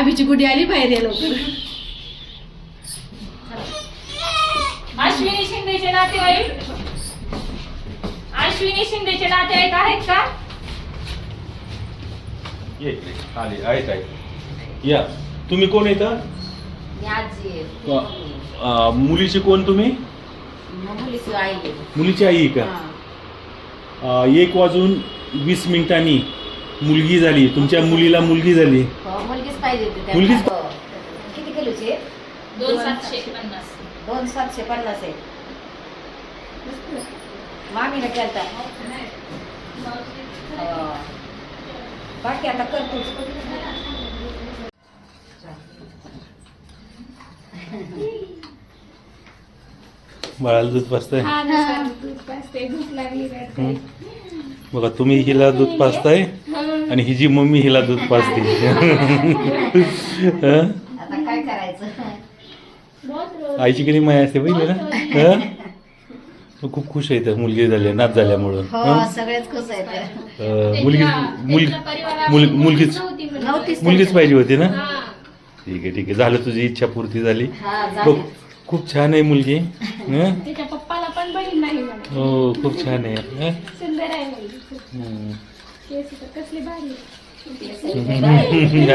आबीची गुडी आली बाहेर या लवकर. अश्विनी शिंदेचे नातेवाईक? अश्विनी शिंदेचे नातेवाईक आहेत का? ये. आले आहेत आहेत. या. तुम्ही कोण येतं मी आजी आहे. अ, अ, मुलीची कोण तुम्ही? मुलीची आई आहे. मुलीची आई आहे का? हा. अ, एक वाजून वीस मिनिटांनी मुलगी झाली. तुमच्या मुलीला मुलगी झाली. पाहिजे होती त्यांना. मुलगीच? हो. किती किलोची आहे? दोन सातशे पन्नास दोन सातशे पन्नास आहे मामीने केलता हो. बाकी आता करतोच बाळाला दूध पाजताय हा ना दूध पाजते भूक लागली. हं? बघा तुम्ही हिला दूध पाजताय आणि हिची मम्मी हिला दूध पाजते. हं? आता काय करायचं? बहुत रोज आईची किती माया असते बघितलं ना? हं? तो खूप खुश आहे त्या मुलगी झाली नाच झाल्यामुळं. हो हं? आहेत. मुलगी मुल त्यांच्या परिवारात मुल मुलगीच मुलगीच पाहिजे. होती ना. ठीक आहे ठीक आहे. झालं तुझी इच्छा पूर्ती झाली. हा बघ खूप छान आहे मुलगी. हं? त्याच्या पप्पाला पण बहीण नाही म्हणे हो खूप छान आहे. केस कसली भारी अरे